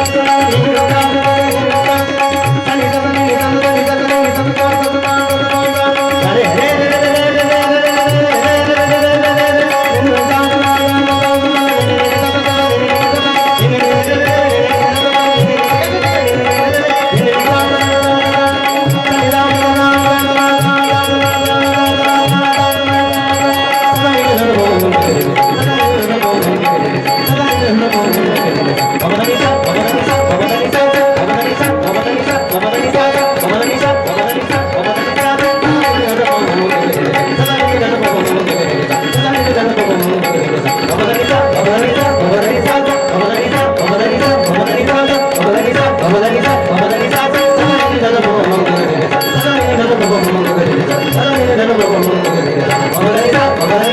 ¡Gracias! మొగలైన మొగలైన